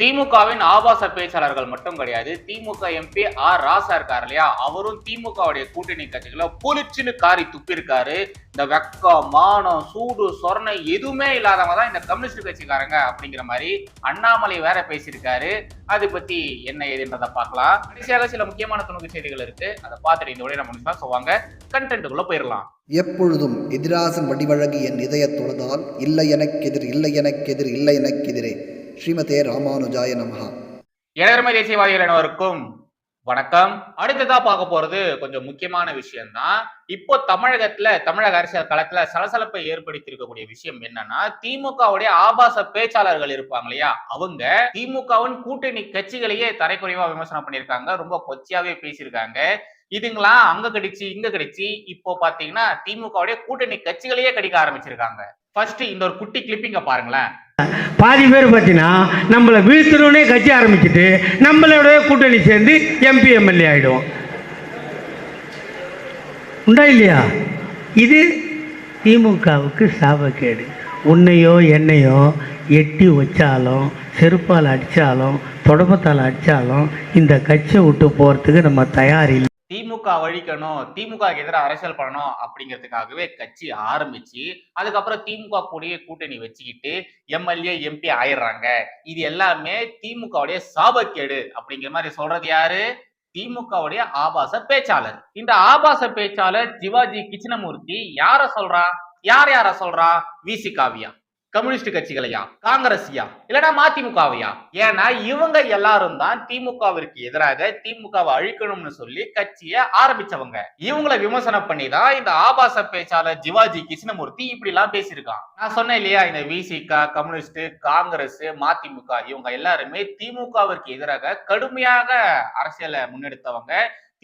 திமுகவின் ஆபாச பேச்சாளர்கள் மட்டும் கிடையாது. திமுக எம்பி ஆர் ராசா இருக்காரு இல்லையா? அவரும் திமுகவுடைய கூட்டணி கட்சிகளை புளிச்சுன்னு காரி துப்பிருக்காரு இந்த வெக்கம் மானம் சூடு சொரணை எதுவுமே இல்லாதவங்க தான் இந்த கம்யூனிஸ்ட் கட்சிக்காரங்க அப்படிங்கிற மாதிரி அண்ணாமலை வேற பேசியிருக்காரு. அதை பத்தி என்ன ஏதுன்றதை பார்க்கலாம். கடைசியாக சில முக்கியமான துணுக்கு செய்திகள் இருக்கு. அதை பார்த்துட்டு இந்த உடைய நம்ம முடிச்சுதான் சொல்லுவாங்க கண்டென்ட்டுக்குள்ள போயிடலாம். எப்பொழுதும் எதிராசன் வடிவழகு என் இதயத் தொழுதால் இல்லை எனக்கெதிர் இல்லை எனக்கெதிர் இல்லை எனக்கெதிரே ஸ்ரீமதே ராமானுஜாய நமஹா. ஏழர்மை தேசியவாதிகள் அனைவருக்கும் வணக்கம். அடுத்ததா பார்க்க போறது கொஞ்சம் முக்கியமான விஷயம் தான் இப்போ தமிழகத்துல தமிழக அரசியல் களத்துல சலசலப்பை ஏற்படுத்தி இருக்கக்கூடிய விஷயம் என்னன்னா திமுகவுடைய ஆபாச பேச்சாளர்கள் இருப்பாங்க இல்லையா? அவங்க திமுகவின் கூட்டணி கட்சிகளையே தரைக்குறைவா விமர்சனம் பண்ணியிருக்காங்க. ரொம்ப கொச்சையாவே பேசியிருக்காங்க. இதுங்களாம் அங்க கடிச்சு இங்க கடிச்சு இப்போ பாத்தீங்கன்னா திமுகவுடைய கூட்டணி கட்சிகளையே கடிக்க ஆரம்பிச்சிருக்காங்க. ஃபர்ஸ்ட் இந்த ஒரு குட்டி கிளிப்பிங்க பாருங்களேன். பாதி பேர் பார்த்தீங்கன்னா நம்மளை வீழ்த்தணுன்னே கட்சி ஆரம்பிச்சுட்டு நம்மளோட கூட்டணி சேர்ந்து எம்பி எம்எல்ஏ ஆகிடுவோம் உண்டா இல்லையா? இது திமுகவுக்கு சாபக்கேடு. உன்னையோ என்னையோ எட்டி வச்சாலும் செருப்பால் அடித்தாலும் தொடப்பத்தால் அடித்தாலும் இந்த கட்சியை விட்டு போகிறதுக்கு நம்ம தயார் இல்லை. திமுக அழிக்கணும் திமுக எதிராக அரசியல் பண்ணணும் அப்படிங்கிறதுக்காகவே கட்சி ஆரம்பிச்சு அதுக்கப்புறம் திமுக கூடயே கூட்டணி வச்சுக்கிட்டு எம்எல்ஏ எம்பி ஆயிடுறாங்க. இது எல்லாமே திமுகவுடைய சாபக்கேடு அப்படிங்கிற மாதிரி சொல்றது யாரு? திமுகவுடைய ஆபாச பேச்சாளர். இந்த ஆபாச பேச்சாளர் சிவாஜி கிருஷ்ணமூர்த்தி யார சொல்றா? யார் யார சொல்றா? V C. கம்யூனிஸ்ட் கட்சிகளையா? காங்கிரஸ்யா? இல்லைன்னா மதிமுகவையா? ஏன்னா இவங்க எல்லாரும் தான் திமுகவிற்கு எதிராக திமுகவை அழிக்கணும்னு சொல்லி கட்சியை ஆரம்பிச்சவங்க. இவங்களை விமர்சனம் பண்ணி தான் இந்த ஆபாச பேச்சாளர் ஜிவாஜி கிருஷ்ணமூர்த்தி இப்படி எல்லாம் பேசியிருக்கான். நான் சொன்னேன் இல்லையா இந்த விசிக கம்யூனிஸ்ட் காங்கிரஸ் மதிமுக இவங்க எல்லாருமே திமுகவிற்கு எதிராக கடுமையாக அரசியலை முன்னெடுத்தவங்க.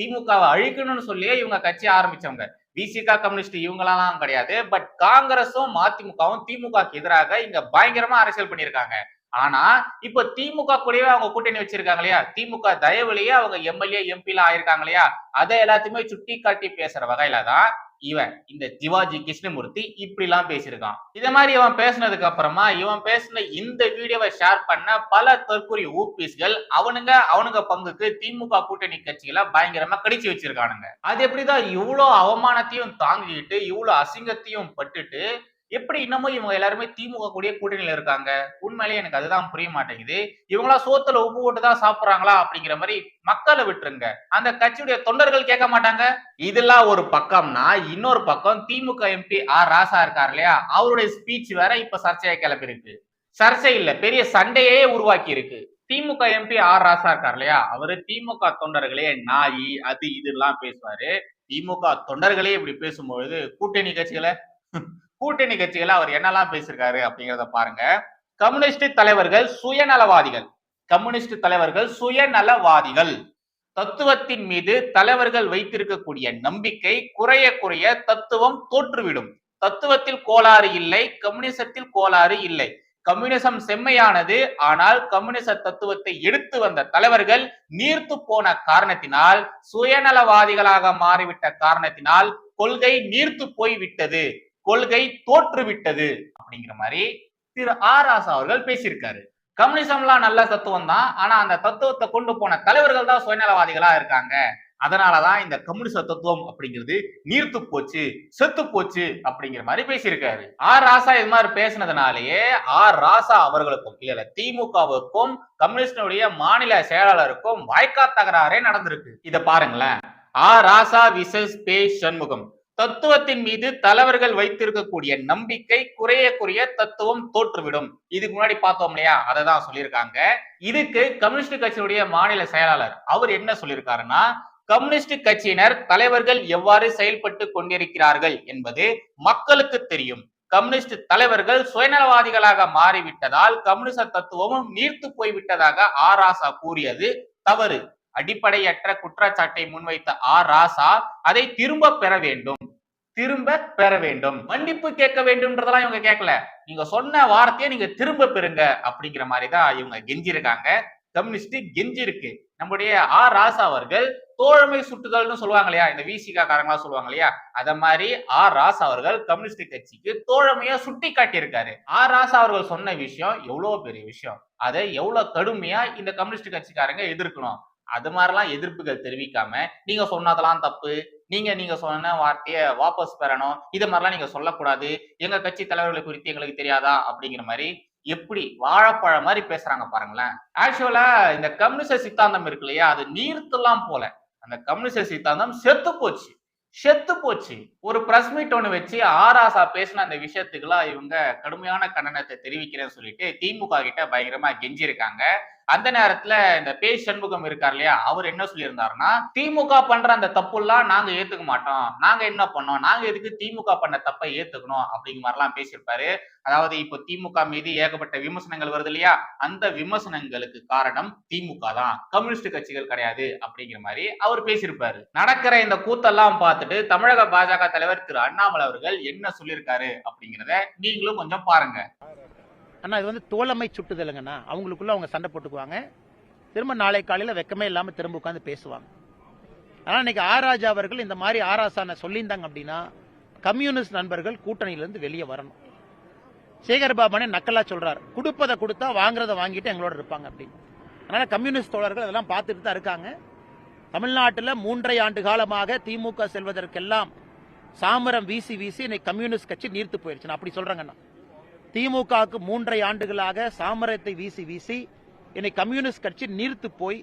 திமுகவை அழிக்கணும்னு சொல்லியே இவங்க கட்சி ஆரம்பிச்சவங்க. விசிகா கம்யூனிஸ்ட் இவங்களெல்லாம் கிடையாது. பட் காங்கிரஸும் மதிமுகவும் திமுகக்கு எதிராக இங்க பயங்கரமா அரசியல் பண்ணியிருக்காங்க. ஆனா இப்ப திமுக கூடவே அவங்க கூட்டணி வச்சிருக்காங்க இல்லையா? திமுக தயவுலயே அவங்க எம்எல்ஏ எம்பி எல்லாம் ஆயிருக்காங்க இல்லையா? அதை எல்லாத்தையுமே சுட்டி காட்டி பேசுற வகையில தான் இவன் இந்த சிவாஜி கிருஷ்ணமூர்த்தி இப்படி எல்லாம் பேசியிருக்கான். இத மாதிரி இவன் பேசினதுக்கு அப்புறமா இவன் பேசின இந்த வீடியோவை ஷேர் பண்ண பல தற்கொலை ஊபிஸ்கள் அவனுங்க அவனுங்க பங்குக்கு திமுக கூட்டணி கட்சிகளை பயங்கரமா கடிச்சு வச்சிருக்கானுங்க. அது எப்படிதான் இவ்வளவு அவமானத்தையும் தாங்கிட்டு இவ்வளவு அசிங்கத்தையும் பட்டுட்டு எப்படி இன்னமும் இவங்க எல்லாருமே திமுக கூடிய கூட்டணியில இருக்காங்க? உண்மையிலேயே எனக்கு அதுதான் புரிய மாட்டேங்குது. இவங்களா சோத்துல உப்பு போட்டு தான் சாப்பிடுறாங்களா அப்படிங்கிற மாதிரி மக்களை விட்டுருங்க. அந்த கட்சியுடைய தொண்டர்கள் கேட்க மாட்டாங்க. இதெல்லாம் ஒரு பக்கம்னா இன்னொரு பக்கம் திமுக எம்பி ஆர் ராசா இருக்கார் இல்லையா? அவருடைய ஸ்பீச் வேற இப்ப சர்ச்சையா கிளப்பிருக்கு சர்ச்சை இல்ல பெரிய சண்டையே உருவாக்கி இருக்கு. திமுக எம்பி ஆர் ராசா இருக்கார் இல்லையா? அவரு திமுக தொண்டர்களே நாய் அது இதெல்லாம் பேசுவாரு. திமுக தொண்டர்களே இப்படி பேசும்பொழுது கூட்டணி கட்சிகளை கூட்டணி கட்சிகளை அவர் என்னெல்லாம் பேசியிருக்காரு அப்படிங்கிறத பாருங்க. கம்யூனிஸ்ட் தலைவர்கள் சுயநலவாதிகள். கம்யூனிஸ்ட் தலைவர்கள் சுயநலவாதிகள். தத்துவத்தின் மீது தலைவர்கள் வைத்திருக்கக்கூடிய நம்பிக்கை குறைய குறைய தத்துவம் தோற்றுவிடும். தத்துவத்தில் கோளாறு இல்லை கம்யூனிசத்தில் கோளாறு இல்லை. கம்யூனிசம் செம்மையானது ஆனால் கம்யூனிச தத்துவத்தை எடுத்து வந்த தலைவர்கள் நீர்த்து போன காரணத்தினால் சுயநலவாதிகளாக மாறிவிட்ட காரணத்தினால் கொள்கை நீர்த்து போய் விட்டது கொள்கை தோற்றுவிட்டது அப்படிங்கிற மாதிரி திரு ஆர் ராசா அவர்கள் பேசியிருக்காரு. கம்யூனிசம்லாம் நல்ல தத்துவம் தான். ஆனா அந்த தத்துவத்தை கொண்டு போன தலைவர்கள் தான் சுயநலவாதிகளா இருக்காங்க. அதனாலதான் இந்த கம்யூனிச தத்துவம் அப்படிங்கிறது நீர்த்து போச்சு செத்து போச்சு அப்படிங்கிற மாதிரி பேசியிருக்காரு. ஆர் ராசா இது மாதிரி பேசினதுனாலேயே ஆர் ராசா அவர்களுக்கும் இல்ல இல்ல திமுகவுக்கும் கம்யூனிஸ்டுடைய மாநில செயலாளருக்கும் வாய்க்கா தகராறே நடந்திருக்கு. இத பாருங்களேன். ஆர் ராசா விசஸ் பே சண்முகம். தத்துவத்தின் மீது தலைவர்கள் வைத்திருக்கக்கூடிய நம்பிக்கை குறைய குறைய தத்துவம் தோற்றுவிடும். இதுக்கு முன்னாடி பார்த்தோம் இல்லையா? அதை தான் சொல்லியிருக்காங்க. இதுக்கு கம்யூனிஸ்ட் கட்சியினுடைய மாநில செயலாளர் அவர் என்ன சொல்லியிருக்காருன்னா கம்யூனிஸ்ட் கட்சியினர் தலைவர்கள் எவ்வாறு செயல்பட்டு கொண்டிருக்கிறார்கள் என்பது மக்களுக்கு தெரியும். கம்யூனிஸ்ட் தலைவர்கள் சுயநலவாதிகளாக மாறிவிட்டதால் கம்யூனிச தத்துவமும் நீர்த்து போய்விட்டதாக ஆராசா கூறியது தவறு. அடிப்படையற்ற குற்றச்சாட்டை முன்வைத்த ஆர் ராசா அதை திரும்ப பெற வேண்டும். திரும்ப பெற வேண்டும். மன்னிப்பு கேட்க வேண்டும்ன்றதெல்லாம் இவங்க கேட்கல. நீங்க சொன்ன வார்த்தையை நீங்க திரும்ப பெறுங்க அப்படிங்கிற மாதிரி தான் இவங்க கெஞ்சிருக்காங்க. கம்யூனிஸ்ட் கெஞ்சிருக்கு நம்முடைய ஆர் ராசா அவர்கள் தோழமை சுட்டுதல்னு சொல்லுவாங்க இல்லையா? இந்த விசிகா காரங்களா சொல்லுவாங்க இல்லையா? அத மாதிரி ஆர் ராசா அவர்கள் கம்யூனிஸ்ட் கட்சிக்கு தோழமையா சுட்டி காட்டியிருக்காரு ஆர் ராசா அவர்கள் சொன்ன விஷயம் எவ்வளவு பெரிய விஷயம்? அதை எவ்வளவு கடுமையா இந்த கம்யூனிஸ்ட் கட்சிக்காரங்க எதிர்க்கணும்? அது மாதிரிலாம் எதிர்ப்புகள் தெரிவிக்காம நீங்க சொன்னதெல்லாம் தப்பு நீங்க நீங்க சொன்ன வார்த்தையை வாபஸ் பெறணும் இது மாதிரிலாம் நீங்க சொல்லக்கூடாது எங்க கட்சி தலைவர்களை குறித்து எங்களுக்கு தெரியாதா அப்படிங்கிற மாதிரி எப்படி வாழைப்பழம் மாதிரி பேசுறாங்க பாருங்களேன். ஆக்சுவலா இந்த கம்யூனிஸ்ட் சித்தாந்தம் இருக்கு இல்லையா அது நீர்த்தெல்லாம் போல. அந்த கம்யூனிஸ்ட் சித்தாந்தம் செத்து போச்சு. செத்து போச்சு. ஒரு பிரஸ் மீட் ஒன்று வச்சு ஆராசா பேசின அந்த விஷயத்துக்குலாம் இவங்க கடுமையான கண்டனத்தை தெரிவிக்கிறேன்னு சொல்லிட்டு திமுக கிட்ட பயங்கரமா கெஞ்சிருக்காங்க. அந்த நேரத்துல இந்த பே சண்முகம் இருக்கார் இல்லையா அவர் என்ன சொல்லியிருந்தாருன்னா திமுக பண்ற அந்த தப்புலாம் நாங்க ஏத்துக்க மாட்டோம். நாங்க என்ன பண்ணோம்? நாங்க எதுக்கு திமுக பண்ண தப்பை ஏத்துக்கணும்? அப்படிங்கிற மாதிரிலாம் பேசியிருப்பாரு. அதாவது இப்போ திமுக மீது ஏகப்பட்ட விமர்சனங்கள் வருது இல்லையா? அந்த விமர்சனங்களுக்கு காரணம் திமுக தான். கம்யூனிஸ்ட் கட்சிகள் கிடையாது அப்படிங்கிற மாதிரி அவர் பேசியிருப்பாரு. நடக்கிற இந்த கூத்தெல்லாம் பார்த்துட்டு தமிழக பாஜக தலைவர் திரு அண்ணாமலை அவர்கள் என்ன சொல்லியிருக்காரு அப்படிங்கிறத நீங்களும் கொஞ்சம் பாருங்க. அண்ணா இது வந்து தோழமை சுட்டுதலுங்கண்ணா. அவங்களுக்குள்ள அவங்க சண்டை போட்டுக்குவாங்க. திரும்ப நாளை காலையில் வெக்கமே இல்லாமல் திரும்ப உட்காந்து பேசுவாங்க. ஆனால் இன்னைக்கு ஆராஜா அவர்கள் இந்த மாதிரி ஆராசான சொல்லியிருந்தாங்க அப்படின்னா கம்யூனிஸ்ட் நண்பர்கள் கூட்டணியிலேருந்து வெளியே வரணும். சேகர் பாபானே நக்கலா சொல்றார். கொடுப்பதை கொடுத்தா வாங்குறத வாங்கிட்டு எங்களோட இருப்பாங்க அப்படின்னு. அதனால கம்யூனிஸ்ட் தோழர்கள் அதெல்லாம் பார்த்துட்டு தான் இருக்காங்க. தமிழ்நாட்டில் மூன்றரை ஆண்டு காலமாக திமுக செல்வதற்கெல்லாம் சாமரம் வீசி வீசி இன்னைக்கு கம்யூனிஸ்ட் கட்சி நீர்த்து போயிருச்சு. நான் அப்படி சொல்றேங்கண்ணா. திமுகவுக்கு மூன்றரை ஆண்டுகளாக சாமரத்தை வீசி வீசி இன்னைக்கு கம்யூனிஸ்ட் கட்சி நீர்த்து போய்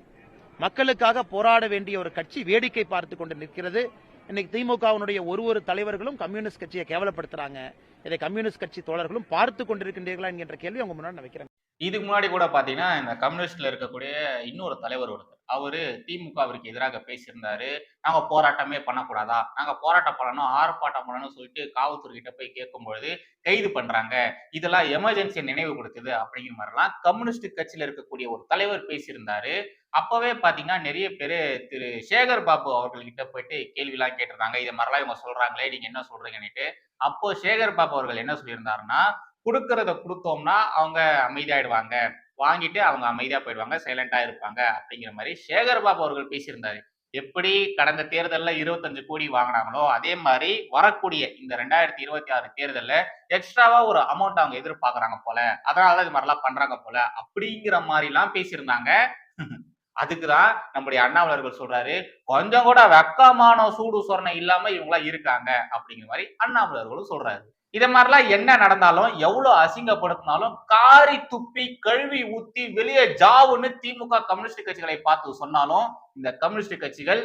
மக்களுக்காக போராட வேண்டிய ஒரு கட்சி வேடிக்கை பார்த்து கொண்டு நிற்கிறது. இன்னைக்கு திமுகவினுடைய ஒரு ஒரு தலைவர்களும் கம்யூனிஸ்ட் கட்சியை கேவலப்படுத்துறாங்க. இதை கம்யூனிஸ்ட் கட்சி தோழர்களும் பார்த்து கொண்டிருக்கின்றீர்களா என்கின்ற கேள்வி அவங்க முன்னாடி நான் வைக்கிறேன். இதுக்கு முன்னாடி கூட பாத்தீங்கன்னா இந்த கம்யூனிஸ்ட்ல இருக்கக்கூடிய இன்னொரு தலைவர் ஒருத்தர். அவரு திமுகவிற்கு எதிராக பேசியிருந்தாரு. நாங்க போராட்டமே பண்ணக்கூடாதா? நாங்க போராட்டம் பண்ணணும் ஆர்ப்பாட்டம் பண்ணணும் சொல்லிட்டு காவல்துறை கிட்ட போய் கேட்கும் பொழுது கைது பண்றாங்க. இதெல்லாம் எமர்ஜென்சியை நினைவு கொடுக்குது அப்படிங்கிற மாதிரிலாம் கம்யூனிஸ்ட் கட்சியில இருக்கக்கூடிய ஒரு தலைவர் பேசியிருந்தாரு. அப்பவே பாத்தீங்கன்னா நிறைய பேரு திரு சேகர் பாபு அவர்கள்கிட்ட போயிட்டு கேள்விலாம் கேட்டிருந்தாங்க. இது மாதிரிலாம் இவங்க சொல்றாங்களே நீங்க என்ன சொல்றீங்கன்னுட்டு. அப்போ சேகர் பாபு அவர்கள் என்ன சொல்லியிருந்தாருன்னா கொடுக்கறத கொடுத்தோம்னா அவங்க அமைதியாயிடுவாங்க. வாங்கிட்டு அவங்க அமைதியா போயிடுவாங்க சைலண்டா இருப்பாங்க அப்படிங்கிற மாதிரி சேகர் பாபு அவர்கள் பேசியிருந்தாரு. எப்படி கடந்த தேர்தலில் இருபத்தஞ்சு கோடி வாங்கினாங்களோ அதே மாதிரி வரக்கூடிய இந்த ரெண்டாயிரத்தி இருபத்தி ஆறு தேர்தலில் எக்ஸ்ட்ராவா ஒரு அமௌண்ட் அவங்க எதிர்பார்க்குறாங்க போல அதனால இது மாதிரிலாம் பண்றாங்க போல அப்படிங்கிற மாதிரிலாம் பேசியிருந்தாங்க. பேசியிருந்தாங்க அதுக்குதான் நம்முடைய அண்ணாமலர்கள் சொல்றாரு கொஞ்சம் கூட வெக்கமான சூடு சொரணை இல்லாம இவங்களா இருக்காங்க அப்படிங்கிற மாதிரி அண்ணாமலர்களும் சொல்றாரு. இத மாதிரிலாம் என்ன நடந்தாலும் எவ்வளவு அசிங்கப்படுத்தினாலும் காரி துப்பி கழுவி ஊத்தி வெளியே ஜாவுன்னு திமுக கம்யூனிஸ்ட் கட்சிகளை பார்த்து சொன்னாலும் இந்த கம்யூனிஸ்ட் கட்சிகள்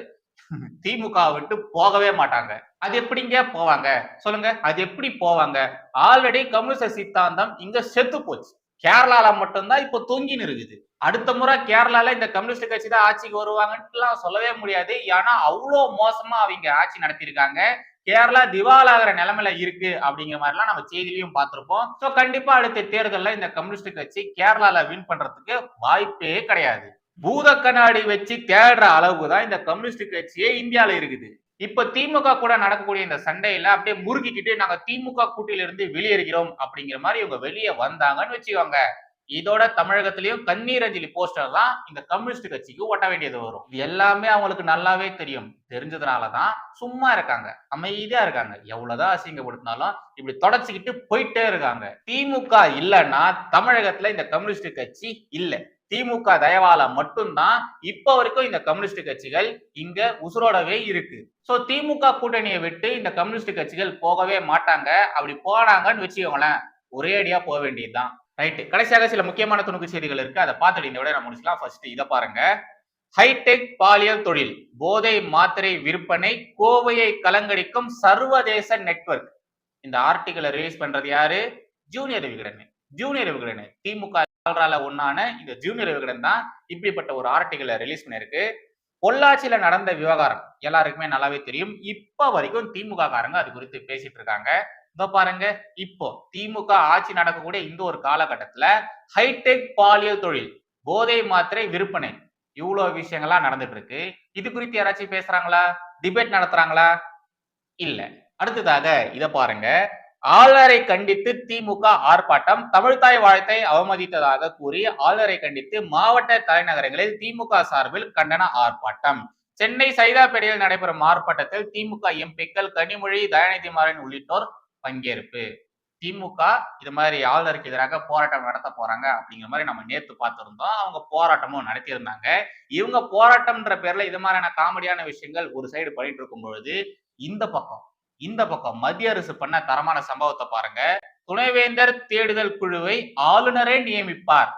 திமுக விட்டு போகவே மாட்டாங்க. அது எப்படிங்க போவாங்க? சொல்லுங்க. அது எப்படி போவாங்க? ஆல்ரெடி கம்யூனிஸ்ட் சித்தாந்தம் இங்க செத்து போச்சு. கேரளால மட்டும்தான் இப்போ தொங்கின்னு இருக்குது. அடுத்த முறை கேரளால இந்த கம்யூனிஸ்ட் கட்சி தான் ஆட்சிக்கு வருவாங்கன்ட்டுலாம் சொல்லவே முடியாது. ஏன்னா அவ்வளோ மோசமா அவங்க ஆட்சி நடத்தியிருக்காங்க. கேரளா திவாலாகிற நிலைமையில இருக்கு அப்படிங்கிற மாதிரிலாம் நம்ம செய்திலையும் பார்த்திருப்போம். சோ கண்டிப்பா அடுத்த தேர்தல்ல இந்த கம்யூனிஸ்ட் கட்சி கேரளால வின் பண்றதுக்கு வாய்ப்பே கிடையாது. பூத கண்ணாடி வச்சு தேடுற அளவு தான் இந்த கம்யூனிஸ்ட் கட்சியே இந்தியால இருக்குது. இப்ப திமுக கூட நடக்கக்கூடிய இந்த சண்டையில அப்படியே முறுக்கிக்கிட்டு நாங்க திமுக கூட்டில இருந்து வெளியேறுகிறோம் அப்படிங்கிற மாதிரி இவங்க வெளியே வந்தாங்கன்னு வச்சுக்கோங்க. இதோட தமிழகத்திலயும் கண்ணீர் அஞ்சலி போஸ்டர் தான் இந்த கம்யூனிஸ்ட் கட்சிக்கு ஒட்ட வேண்டியது வரும். இது எல்லாமே அவங்களுக்கு நல்லாவே தெரியும். தெரிஞ்சதுனாலதான் சும்மா இருக்காங்க. அமைதியா இருக்காங்க. எவ்வளவுதான் அசிங்கப்படுத்தினாலும் இப்படி தொடச்சிக்கிட்டு போயிட்டே இருக்காங்க. திமுக இல்லைன்னா தமிழகத்துல இந்த கம்யூனிஸ்ட் கட்சி இல்ல. திமுக தயவால மட்டும்தான் இப்ப வரைக்கும் இந்த கம்யூனிஸ்ட் கட்சிகள் இங்க உசுரோடவே இருக்கு. சோ திமுக கூட்டணியை விட்டு இந்த கம்யூனிஸ்ட் கட்சிகள் போகவே மாட்டாங்க. அப்படி போனாங்கன்னு வச்சுக்கோங்களேன். ஒரே அடியா போக வேண்டியதுதான். ரைட் கடைசியாக சில முக்கியமான துணுக்கு செய்திகள் இருக்கு. அதை பார்த்துட்டு இந்த விட நம்ம முடிச்சுக்கலாம். ஃபர்ஸ்ட் இதை பாருங்க. ஹைடெக் பாலியல் தொழில் போதை மாத்திரை விற்பனை கோவையை கலங்கடிக்கும் சர்வதேச நெட்வொர்க் இந்த ஆர்டிகளை ரிலீஸ் பண்றது யாரு? ஜூனியர் விகடன். ஜூனியர் விகடன். திமுக ஒன்னான இந்த ஜூனியர் விகடன் தான் இப்படிப்பட்ட ஒரு ஆர்டிகளை ரிலீஸ் பண்ணிருக்கு பொள்ளாச்சியில நடந்த விவகாரம் எல்லாருக்குமே நல்லாவே தெரியும். இப்ப வரைக்கும் திமுக காரங்க அது குறித்து பேசிட்டு இருக்காங்க. இதோ பாருங்க இப்போ திமுக ஆட்சி நடக்கக்கூடிய இந்த ஒரு காலகட்டத்துல ஹைடெக் பாலியல் தொழில் போதை மாத்திரை விற்பனை இவ்வளவு விஷயங்கள்லாம் நடந்துட்டு இருக்கு. இது குறித்து யாராச்சும் பேசுறாங்களா? டிபேட் நடத்துறாங்களா? இல்ல. அடுத்ததாக இத பாருங்க. ஆளுநரை கண்டித்து திமுக ஆர்ப்பாட்டம் தமிழ்தாய் வாழ்த்தை அவமதித்ததாக கூறி ஆளுநரை கண்டித்து மாவட்ட தலைநகரங்களில் திமுக சார்பில் கண்டன ஆர்ப்பாட்டம். சென்னை சைதாப்பேட்டையில் நடைபெறும் ஆர்ப்பாட்டத்தில் திமுக எம்பிக்கள் கனிமொழி தயாநிதி மாறன் உள்ளிட்டோர் பங்கேற்பு. திமுக இது மாதிரி ஆளுநருக்கு எதிராக போராட்டம் நடத்த போறாங்க அப்படிங்கிற மாதிரி நம்ம நேத்து பார்த்திருந்தோம். அவங்க போராட்டமும் நடத்தியிருந்தாங்க. இவங்க போராட்டம்ன்ற பேர்ல இது மாதிரியான காமெடியான விஷயங்கள் ஒரு சைடு பண்ணிட்டு இருக்கும் பொழுது இந்த பக்கம் இந்த பக்கம் மத்திய அரசு பண்ண தரமான சம்பவத்தை பாருங்க. துணைவேந்தர் தேடுதல் குழுவை ஆளுநரே நியமிப்பார்.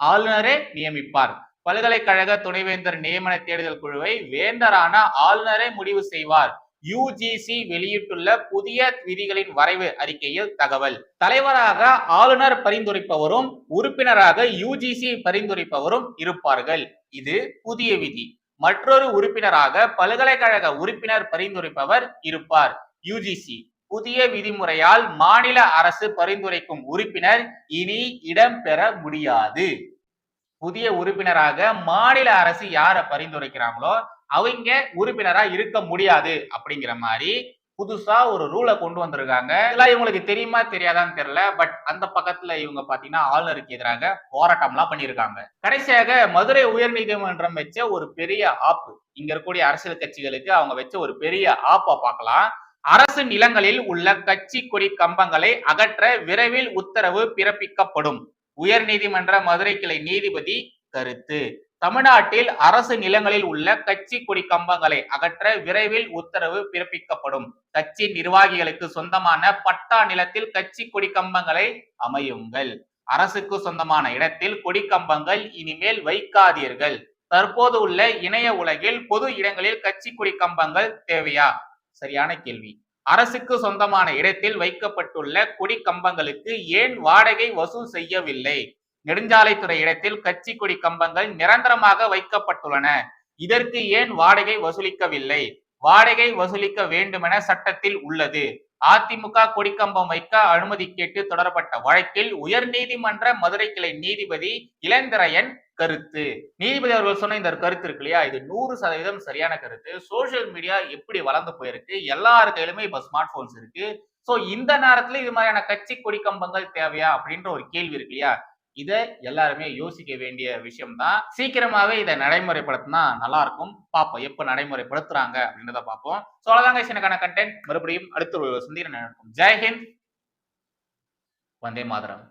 ஆளுநரே நியமிப்பார். பல்கலைக்கழக துணைவேந்தர் நியமன தேடுதல் குழுவை வேந்தரான ஆளுநரே முடிவு செய்வார். யுஜிசி வெளியிட்டுள்ள புதிய விதிகளின் வரைவு அறிக்கையில் தகவல். தலைவராக ஆளுநர் பரிந்துரைப்பவரும் உறுப்பினராக யுஜிசி பரிந்துரைப்பவரும் இருப்பார்கள். இது புதிய விதி. மற்றொரு உறுப்பினராக பல்கலைக்கழக உறுப்பினர் பரிந்துரைப்பவர் இருப்பார். யுஜிசி புதிய விதிமுறையால் மாநில அரசு பரிந்துரைக்கும் உறுப்பினர் இனி இடம்பெற முடியாது. புதிய உறுப்பினராக மாநில அரசு யாரை பரிந்துரைக்கிறாங்களோ அவங்க உறுப்பினரா இருக்க முடியாது அப்படிங்கிற மாதிரி புதுசா ஒரு ரூலை கொண்டு வந்திருக்காங்க. இதெல்லாம் இவங்களுக்கு தெரியுமா தெரியாதான்னு தெரியல. பட் அந்த பக்கத்துல இவங்க பாத்தீங்கன்னா ஆளுநருக்கு எதிராக போராட்டம்லாம் பண்ணியிருக்காங்க. கடைசியாக மதுரை உயர்நீதிமன்றம் வச்ச ஒரு பெரிய ஆப்பு இங்க இருக்கக்கூடிய அரசியல் கட்சிகளுக்கு அவங்க வச்ச ஒரு பெரிய ஆப்பை பார்க்கலாம். அரசு நிலங்களில் உள்ள கட்சி கொடி கம்பங்களை அகற்ற விரைவில் உத்தரவு பிறப்பிக்கப்படும். உயர் நீதிமன்ற மதுரை கிளை நீதிபதி கருத்து. தமிழ்நாட்டில் அரசு நிலங்களில் உள்ள கட்சி கொடி கம்பங்களை அகற்ற விரைவில் உத்தரவு பிறப்பிக்கப்படும். கட்சி நிர்வாகிகளுக்கு சொந்தமான பட்டா நிலத்தில் கட்சி கொடி கம்பங்களை அமையுங்கள். அரசுக்கு சொந்தமான இடத்தில் கொடி கம்பங்கள் இனிமேல் வைக்காதீர்கள். தற்போது உள்ள இணைய உலகில் பொது இடங்களில் கட்சி கொடி கம்பங்கள் தேவையா? சரியான கேள்வி. அரசுக்கு சொந்தமான இடத்தில் வைக்கப்பட்டுள்ள கொடி கம்பங்களுக்கு ஏன் வாடகை வசூல் செய்யவில்லை? நெடுஞ்சாலைத்துறை இடத்தில் கட்சி கொடி கம்பங்கள் நிரந்தரமாக வைக்கப்பட்டுள்ளன. இதற்கு ஏன் வாடகை வசூலிக்கவில்லை? வாடகை வசூலிக்க வேண்டுமென சட்டத்தில் உள்ளது. அதிமுக கொடிக்கம்பம் வைக்க அனுமதி கேட்டு தொடரப்பட்ட வழக்கில் உயர்நீதிமன்ற மதுரை கிளை நீதிபதி இளந்திரையன் கருத்து. நீதிபதி அவர்கள் சொன்ன இந்த கருத்து இருக்கு இல்லையா? இது நூறு சதவீதம் சரியான கருத்து. சோசியல் மீடியா எப்படி வளர்ந்து போயிருக்கு? எல்லார் கையிலுமே இப்ப ஸ்மார்ட் போன்ஸ் இருக்கு. சோ இந்த நேரத்துல இது மாதிரியான கட்சி கொடி கம்பங்கள் தேவையா? அப்படின்ற ஒரு கேள்வி இருக்கு இல்லையா? இதை எல்லாருமே யோசிக்க வேண்டிய விஷயம் தான் சீக்கிரமாவே இதை நடைமுறைப்படுத்தினா நல்லா இருக்கும் பார்ப்போம் எப்ப நடைமுறைப்படுத்துறாங்க அப்படின்றத பார்ப்போம். ஸோ அவ்வளோதாங்க எனக்கான கண்டென்ட் மறுபடியும் அடுத்த ஒரு சந்திரன் நடக்கும் ஜெய்ஹிந்த் வந்தே மாதரம்.